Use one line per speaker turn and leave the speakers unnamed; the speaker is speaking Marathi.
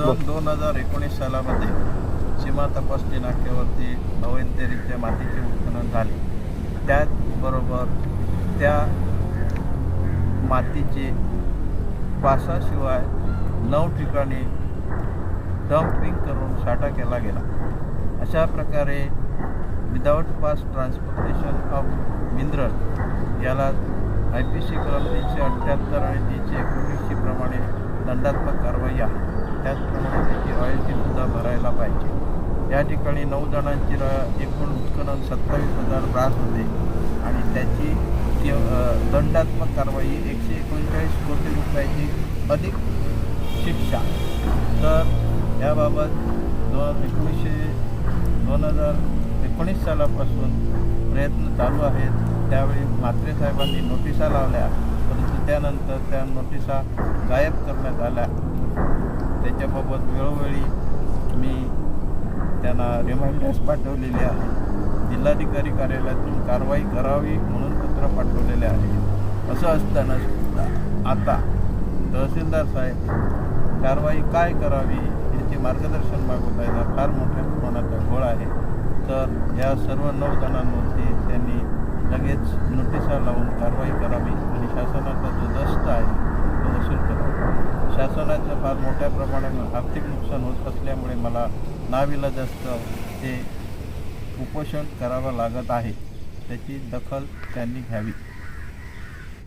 सन दोन हजार एकोणीस सालामध्ये सीमा तपासणी नाक्यावरती अवैधरित्या मातीचे उत्खनन झाले. त्याचबरोबर त्या मातीचे पासाशिवाय नऊ ठिकाणी डम्पिंग करून साठा केला गेला. अशा प्रकारे without pass transportation of mineral याला आय पी सी क्रम तीनशे अठ्ठ्याहत्तर आणि तीनशे एकोणीसशी प्रमाणे दंडात्मक कारवाई आहे. त्याचप्रमाणे त्याची रॉयल्टीसुद्धा भरायला पाहिजे. या ठिकाणी नऊ जणांची र एकूण उत्खनन सत्तावीस हजार ब्रास होते. आणि त्याची दंडात्मक कारवाई एकशे एकोणचाळीस कोटी रुपयाची अधिक शिक्षा. तर याबाबत दोन एकोणीसशे दोन हजार एकोणीस सालापासून प्रयत्न चालू आहेत. त्यावेळी म्हात्रे साहेबांनी नोटिसा लावल्या. परंतु त्यानंतर त्या नोटिसा गायब करण्यात आल्या. त्याच्याबाबत वेळोवेळी मी त्यांना रिमाइंडर्स पाठवलेले आहे जिल्हाधिकारी कार्यालयातून कारवाई करावी म्हणून पत्र पाठवलेले आहे. असं असताना सुद्धा आता तहसीलदार साहेब कारवाई काय करावी याचे मार्गदर्शन मागवत आहेत फार मोठ्या प्रमाणाचा घोळ आहे. तर या सर्व नऊ जणांवरती त्यांनी लगेच नोटिसा लावून कारवाई करावी आणि शासनाचा जो दस्त आहे तो वसूल करावा शासनाचं फार मोठ्या प्रमाणात आर्थिक नुकसान होत असल्यामुळे मला नाविलाजास्त ते उपोषण करावं लागत आहे. त्याची दखल त्यांनी घ्यावी.